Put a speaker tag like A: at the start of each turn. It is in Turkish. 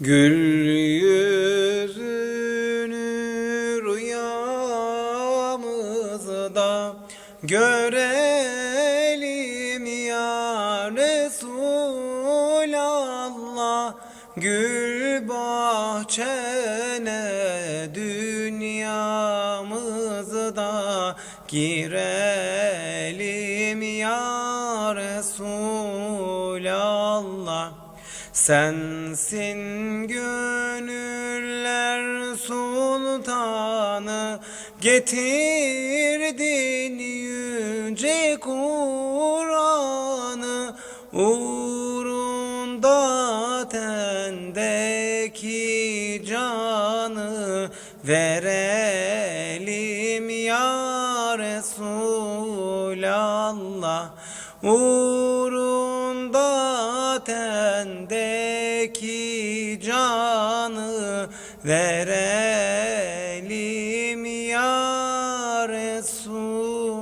A: Gül yüzünü rüyamızda görelim ya Resulallah. Gül bahçene dünyamızda girelim ya Resulallah Sensin gönüller sultanı Getirdin yüce Kur'an'ı. Uğrunda tendeki canı Verelim ya Resulallah. Uğrunda tendeki canı verelim ya Resulallah.